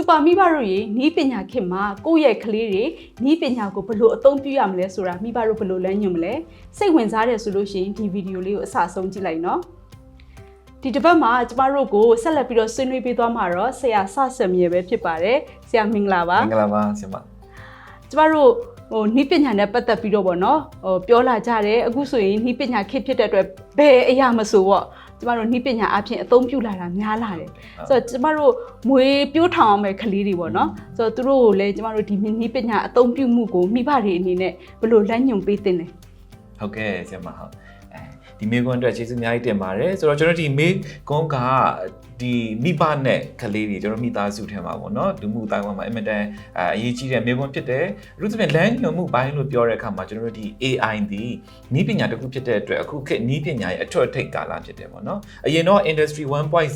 စူပါမိဘတို့ရေနီးပညာခင်မှာကိုယ့်ရဲ့ကလေးတွေနီးပညာကိုဘယ်လိုအသုံးပြုရမလဲဆိုတာမိဘတို့ဘယ်လိုလဲညွှန်မလဲစိတ်ဝင်စားတယ်ဆိုလို့ရှိရင်ဒီဗီဒီယိုလေးကိုအစအဆုံးကြည့်လိုက်နော်ဒီတစ်ပတ်မှာကျမတို့ကိုဆက်လက်ပြီးတော့ဆွေးနွေးပေးသွားမှာတော့ဆရာဆဆမြဲပဲဖြစ်ပါတယ်ဆရာမင်္ဂလာပါမင်္ဂလာပါဆရာမကျမတို့ဟိုနီးပညာနဲ့ပတ်သက်ပြီးတော့ဗောနော်ဟိုပြောလာကြတယ်အခုဆိုရင်နီးပညာခေတ်ဖြစ်တဲ့အတွက်ဘယ်အရာမဆိုပေါ့ ကျမတို့နီးပညာအပြင်အသုံးပြုလာတာများလာတယ်ဆိုတော့ကျမတို့မွေးပြိုးထောင်အောင်မဲ့ကလေးတွေပေါ့နော်ဆိုတော့သူတို့ကိုလည်းကျမတို့ဒီနီးပညာအသုံးပြုမှုကိုမိဘတွေအနေနဲ့ဘယ်လိုလမ်းညွှန်ပေးသင့်လဲဟုတ်ကဲ့ဆရာမဟုတ်အဲ ဒီမေကွန်းအတွက်ကျေးဇူးအများကြီးတင်ပါတယ်ဆိုတော့ကျွန်တော်ဒီမေကွန်းကဒီမိဘနဲ့ကလေးတွေကျွန်တော်မိသားစုထဲမှာပေါ့နော်လူမှုအတိုင်းအဝန်းမှာအင်မတန်အအရေးကြီးတဲ့မေကွန်းဖြစ်တယ်အထူးသဖြင့်လမ်းညွှန်မှုပိုင်းလို့ပြောတဲ့အခါမှာကျွန်တော်တို့ဒီ AI ဒီနီးပညာတစ်ခုဖြစ်တဲ့အတွက်အခုခေတ်နီးပညာရဲ့အထွတ်အထိပ်ကာလဖြစ်တယ်ပေါ့နော်အရင်တော့ industry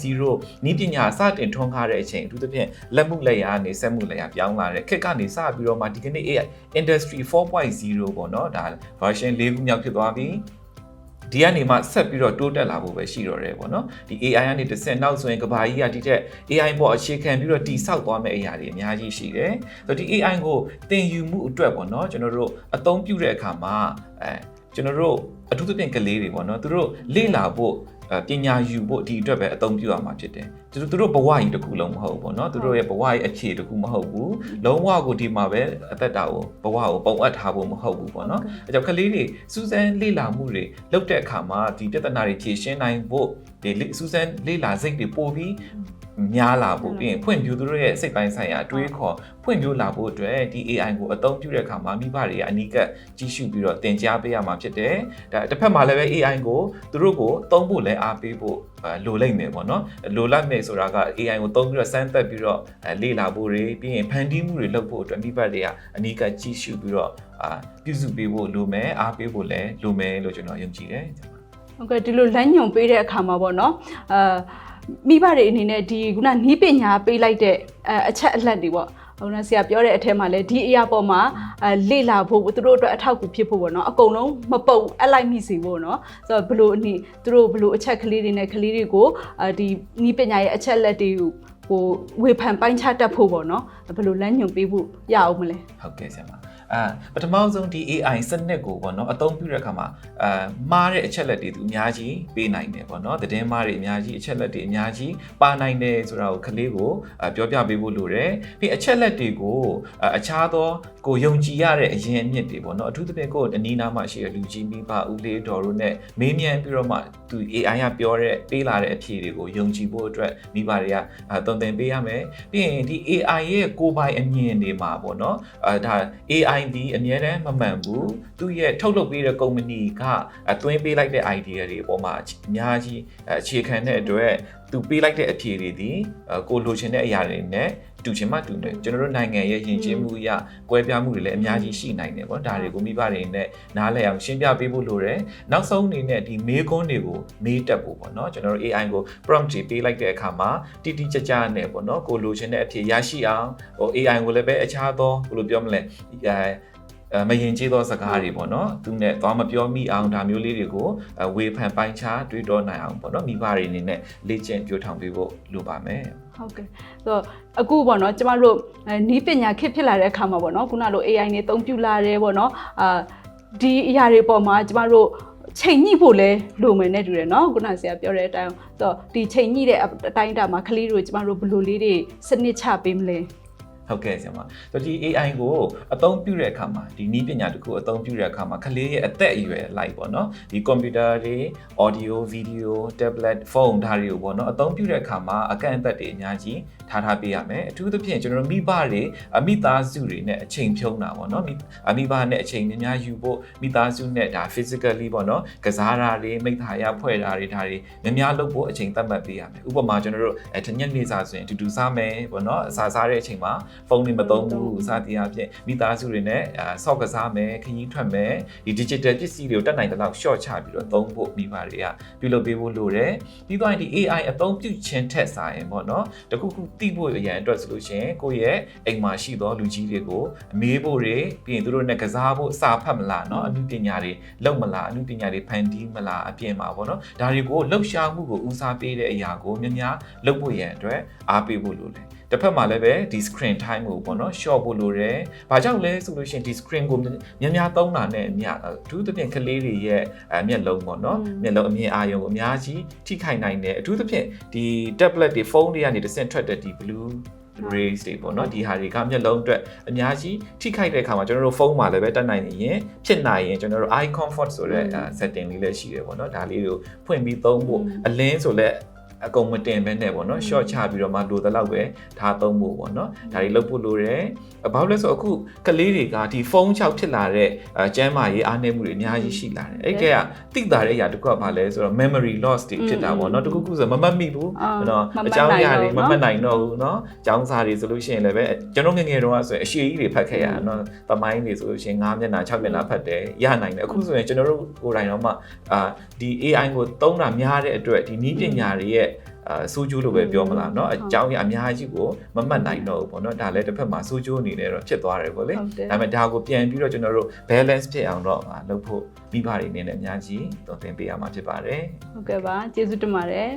1.0နီးပညာစတင်ထွန်းကားတဲ့အချိန်အထူးသဖြင့်လက်မှုလက်ရာနေစက်မှုလက်ရာပြောင်းလာတဲ့ခေတ်ကနေစပြီးတော့မှဒီကနေ့ AI industry 4.0ပေါ့နော်ဒါ version ၄ခုမြောက်ဖြစ်သွားပြီ ဒီကနေမှဆက်ပြီးတော့တိုးတက်လာဖို့ပဲရှိတော့တယ်ပေါ့နော်ဒီ AI ကနေတစ်ဆင့်နောက်ဆိုရင်ကဘာကြီးကဒီထက် AI ပေါ်အခြေခံပြီးတော့တိဆောက်သွားမယ့်အရာတွေအများကြီးရှိတယ်ဆိုတော့ဒီ AI ကိုသင်ယူမှုအတွက်ပေါ့နော်ကျွန်တော်တို့အသုံးပြုတဲ့အခါမှာအဲကျွန်တော်တို့အထူးသဖြင့်ကလေးတွေပေါ့နော်သူတို့လေ့လာဖို့အဲပညာယူဖို့ဒီအတွက်ပဲအသုံးပြုရမှာဖြစ်တယ်သူတို့သူတို့ဘဝကြီးတစ်ခုလုံးမဟုတ်ဘူးပေါ့နော်သူတို့ရဲ့ဘဝကြီးအခြေတစ်ခုမဟုတ်ဘူးလုံးဝကိုဒီမှာပဲအသက်တာကိုဘဝကိုပုံအပ်ထားဖို့မဟုတ်ဘူးပေါ့နော်အဲကြောင့်ကလေးတွေစူးစမ်းလေ့လာမှုတွေလုပ်တဲ့အခါမှာဒီပြဿနာတွေဖြေရှင်းနိုင်ဖို့ဒီလေစူးစမ်းလေ့လာစိတ်တွေပို့ပြီး များလာဖို့ပြီးရင်ဖွင့်ပြသူတို့ရဲ့စိတ်ပိုင်းဆိုင်ရာအတွေးခေါ်ဖွင့်ပြလာဖို့အတွက်ဒီ AI ကိုအသုံးပြုတဲ့အခါမှာမိဘတွေကအနီးကပ်ကြီးစုပြီးတော့သင်ကြားပေးရမှာဖြစ်တယ်။ဒါတစ်ဖက်မှာလည်းပဲ AI ကိုသူတို့ကိုသုံးဖို့လည်းအားပေးဖို့အဲလိုလိုက်မယ်ပေါ့နော်။လိုလိုက်မယ်ဆိုတာက AI ကိုသုံးပြီးတော့စမ်းသပ်ပြီးတော့အဲလေ့လာဖို့တွေပြီးရင်ဖန်တီးမှုတွေလုပ်ဖို့အတွက်မိဘတွေကအနီးကပ်ကြီးစုပြီးတော့အာပြုစုပေးဖို့လိုမယ်အားပေးဖို့လည်းလိုမယ်လို့ကျွန်တော်ယုံကြည်တယ်။ဟုတ်ကဲ့ဒီလိုလမ်းညွှန်ပေးတဲ့အခါမှာပေါ့နော်အာ မိဘတွေအနေနဲ့ဒီခုနနီးပညာပေးလိုက်တဲ့အအချက်အလက်တွေပေါ့ဟိုနဆရာပြောတဲ့အထက်မှာလည်းဒီအရာပေါ်မှာအဲလေ့လာဖို့သူတို့အတွက်အထောက်အကူဖြစ်ဖို့ပေါ့နော်အကုန်လုံးမပုတ်အလိုက်မိစေဖို့နော်ဆိုတော့ဘလို့အနည်းသူတို့ဘလို့အချက်ကလေးတွေနဲ့ကလေးတွေကိုအဲဒီနီးပညာရဲ့အချက်လက်တွေကိုဟိုဝေဖန်ပိုင်းခြားတတ်ဖို့ပေါ့နော်ဘလို့လမ်းညွှန်ပေးဖို့ရအောင်မလဲဟုတ်ကဲ့ဆရာမ အာပထမဆုံးဒီ AI စနစ်ကိုပေါ့နော်အသုံးပြုတဲ့အခါမှာအာမှားတဲ့အချက်လက်တွေသူအများကြီးပေးနိုင်တယ်ပေါ့နော်သတင်းမှားတွေအများကြီးအချက်လက်တွေအများကြီးပါနိုင်တယ်ဆိုတာကိုကလေးကိုအာပြောပြပေးဖို့လိုတယ်ပြီးအချက်လက်တွေကိုအာအခြားသောကိုယုံကြည်ရတဲ့အရင်အမြစ်တွေပေါ့နော်အထူးသဖြင့်ကိုအနီးနားမှာရှိတဲ့လူကြီးမိဘဦးလေးတော်တို့ ਨੇ မေးမြန်းပြီးတော့မှသူ AI ကပြောတဲ့ပေးလာတဲ့အဖြေတွေကိုယုံကြည်ဖို့အတွက်မိဘတွေကအာတုံသင်ပေးရမယ်ပြီးရင်ဒီ AI ရဲ့ကိုယ်ပိုင်အမြင်တွေမှာပေါ့နော်အာဒါ AI ဒီအများတမ်းမမှန်ဘူးသူရဲ့ထုတ်လုပ်ပေးတဲ့ကုမ္ပဏီကအသွင်းပေးလိုက်တဲ့ idea တွေအပေါ်မှာအများကြီးအခြေခံတဲ့အတွက် သူပေးလိုက်တဲ့အဖြေတွေဒီကိုလိုချင်တဲ့အရာတွေနဲ့တူချင်မှတူတယ်ကျွန်တော်တို့နိုင်ငံရဲ့ယဉ်ကျေးမှုအရကွဲပြားမှုတွေလည်းအများကြီးရှိနိုင်တယ်ပေါ့ဒါတွေကိုမိဘတွေနဲ့နားလည်အောင်ရှင်းပြပေးဖို့လိုတယ်နောက်ဆုံးအနေနဲ့ဒီမေးခွန်းတွေကိုမေးတတ်ဖို့ပေါ့နော်ကျွန်တော်တို့ AI ကို prompt တွေပေးလိုက်တဲ့အခါမှာတိတိကျကျနဲ့ပေါ့နော်ကိုလိုချင်တဲ့အဖြေရရှိအောင်ဟို AI ကိုလည်းပဲအခြားသောဘယ်လိုပြောမလဲအဲအဲ မရင်ကျေးသောစကားတွေပေါ့နော်သူနဲ့သွားမပြောမိအောင်ဒါမျိုးလေးတွေကိုဝေဖန်ပိုင်းခြားတွေးတောနိုင်အောင်ပေါ့နော်မိဘတွေအနေနဲ့လေ့ကျင့်ပြောထောင်ပေးဖို့လိုပါမယ်ဟုတ်ကဲ့ဆိုတော့အခုပေါ့နော်ကျမတို့အဲနီးပညာခေတ်ဖြစ်လာတဲ့အခါမှာပေါ့နော်ခုနလို AI နဲ့အသုံးပြုလာတယ်ပေါ့နော်အာဒီအရာတွေပေါ်မှာကျမတို့ချိန်ညှိဖို့လဲလိုမယ်နဲ့တူတယ်နော်ခုနဆရာပြောတဲ့အတိုင်းဆိုတော့ဒီချိန်ညှိတဲ့အတိုင်းအတာမှာကလေးတွေကျမတို့ဘယ်လိုလေးတွေစနစ်ချပေးမလဲ ဟုတ်ကဲ့ဆရာမဆိုတော့ဒီ AI ကိုအသုံးပြုတဲ့အခါမှာဒီနည်းပညာတစ်ခုအသုံးပြုတဲ့အခါမှာကလေးရဲ့အသက်အရွယ်လိုက်ပေါ့နော်ဒီကွန်ပျူတာတွေ audio video tablet phone ဒါတွေကိုပေါ့နော်အသုံးပြုတဲ့အခါမှာအကန့်အသတ်တွေအများကြီးထားထားပေးရမယ်အထူးသဖြင့်ကျွန်တော်တို့မိဘတွေအမိသားစုတွေနဲ့အချိန်ဖြုံးတာပေါ့နော်မိအမိဘနဲ့အချိန်များများယူဖို့မိသားစုနဲ့ဒါ physically ပေါ့နော်ကစားတာတွေမိသားရဖွဲ့တာတွေဒါတွေများများလုပ်ဖို့အချိန်သတ်မှတ်ပေးရမယ်ဥပမာကျွန်တော်တို့အဲတညက်နေ့စာဆိုရင်အတူတူစားမယ်ပေါ့နော်အစာစားတဲ့အချိန်မှာဖုန်းတွေမသုံးဘူးစသည်အပြင်မိသားစုတွေနဲ့ဆော့ကစားမယ်ခရီးထွက်မယ်ဒီ digital ပစ္စည်းတွေကိုတတ်နိုင်တဲ့လောက် short ချပြီးတော့သုံးဖို့မိဘတွေကပြုလုပ်ပေးဖို့လိုတယ်ပြီးတော့ဒီ AI အသုံးပြုခြင်းထက်ဆိုင်ပေါ့နော်တခုခုသိဖို့အရန်အတွက်ဆိုလို့ရှိရင်ကိုယ့်ရဲ့အိမ်မှာရှိသောလူကြီးတွေကိုအမေးဖို့တွေပြီးရင်သူတို့နဲ့ကစားဖို့စာဖတ်မလားနော်အမှုပညာတွေလုပ်မလားအမှုပညာတွေဖန်တီးမလားအပြင်မှာပေါ့နော်ဒါတွေကိုလှုပ်ရှားမှုကိုဦးစားပေးတဲ့အရာကိုများများလုပ်ဖို့ရန်အတွက်အားပေးဖို့လိုတယ်တစ်ဖက်မှာလည်းပဲဒီ screen time ကိုပေါ့နော် short ဖို့လိုတယ်။ဘာကြောင့်လဲဆိုလို့ရှိရင်ဒီ screen ကိုများများသုံးတာနဲ့အများအထူးသဖြင့်ကလေးတွေရဲ့အမျက်လုံးပေါ့နော်။မျက်လုံးအမြင်အာရုံကိုအများကြီးထိခိုက်နိုင်တယ်။အထူးသဖြင့်ဒီ tablet တွေဖုန်းတွေကနေတစ်ဆင့်ထွက်တဲ့ဒီ blue rays တွေပေါ့နော်ဒီဟာတွေကမျက်လုံးအတွက်အများကြီးထိခိုက်တဲ့အခါမှာကျွန်တော်တို့ဖုန်းမှာလည်းပဲတက်နိုင်နေရင်ဖြစ်နိုင်ရင်ကျွန်တော်တို့ eye comfort ဆိုတဲ့ setting လေးလည်းရှိတယ်ပေါ့နော်ဒါလေးကိုဖွင့်ပြီးသုံးဖို့အလင်းဆိုလည်း အကုန်မတင်ပဲနဲ့ပေါ့နော် short ချပြီးတော့မှလိုတဲ့လောက်ပဲထားသုံးဖို့ပေါ့နော်ဒါတွေလုပ်ဖို့လိုတယ်ဘာလို့လဲဆိုအခုကလေးတွေကဒီဖုန်း6ဖြစ်လာတဲ့အဲကျမ်းမာရေးအားနည်းမှုတွေအများကြီးရှိလာတယ်အဲ့ကဲကတိတာတဲ့အရာတစ်ခုကဘာလဲဆိုတော့ memory loss တွေဖြစ်တာပေါ့နော်တခုခုဆိုမမှတ်မိဘူးနော်အကြောင်းအရာတွေမမှတ်နိုင်တော့ဘူးနော်ကျောင်းစာတွေဆိုလို့ရှိရင်လည်းပဲကျွန်တော်ငယ်ငယ်တုန်းကဆိုရင်အရှိကြီးတွေဖတ်ခဲ့ရတာနော်သမိုင်းတွေဆိုလို့ရှိရင်9မျက်နှာ6မျက်နှာဖတ်တယ်ရနိုင်တယ်အခုဆိုရင်ကျွန်တော်တို့ကိုယ်တိုင်တော့မှအာဒီ AI ကိုသုံးတာများတဲ့အတွက်ဒီနည်းပညာတွေရဲ့အာစူးကျိုးလို့ပဲပြောမလားเนาะအကြောင်းရအများကြီးကိုမမှတ်နိုင်တော့ဘူးပေါ့เนาะဒါလည်းတစ်ဖက်မှာစူးကျိုးအနေနဲ့တော့ဖြစ်သွားတယ်ပေါ့လေ ဟုတ်တယ် ဒါပေမဲ့ဒါကိုပြန်ပြီးတော့ကျွန်တော်တို့ balance ဖြစ်အောင်တော့အာလုပ်ဖို့မိဘတွေအနေနဲ့အများကြီးတော့သင်ပေးရမှာဖြစ်ပါတယ် ဟုတ်ကဲ့ပါကျေးဇူးတင်ပါတယ်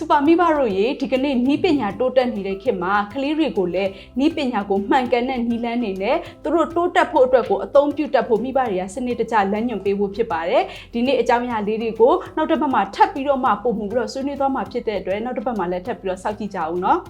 စူပါမိဘတို့ရေဒီကနေ့နီးပညာတိုးတက်နေတဲ့ခေတ်မှာကလေးတွေကိုလည်းနီးပညာကိုမှန်ကန်တဲ့နီးလန်းနေနဲ့သူတို့တိုးတက်ဖို့အတွက်ကိုအသုံးပြုတတ်ဖို့မိဘတွေကစနစ်တကျလမ်းညွှန်ပေးဖို့ဖြစ်ပါတယ်ဒီနေ့အကြောင်းအရာလေးတွေကိုနောက်တစ်ပတ်မှာထပ်ပြီးတော့မှပုံမှုပြီးတော့ဆွေးနွေးသွားမှာဖြစ်တဲ့အတွက်နောက်တစ်ပတ်မှာလည်းထပ်ပြီးတော့စောင့်ကြည့်ကြအောင်နော်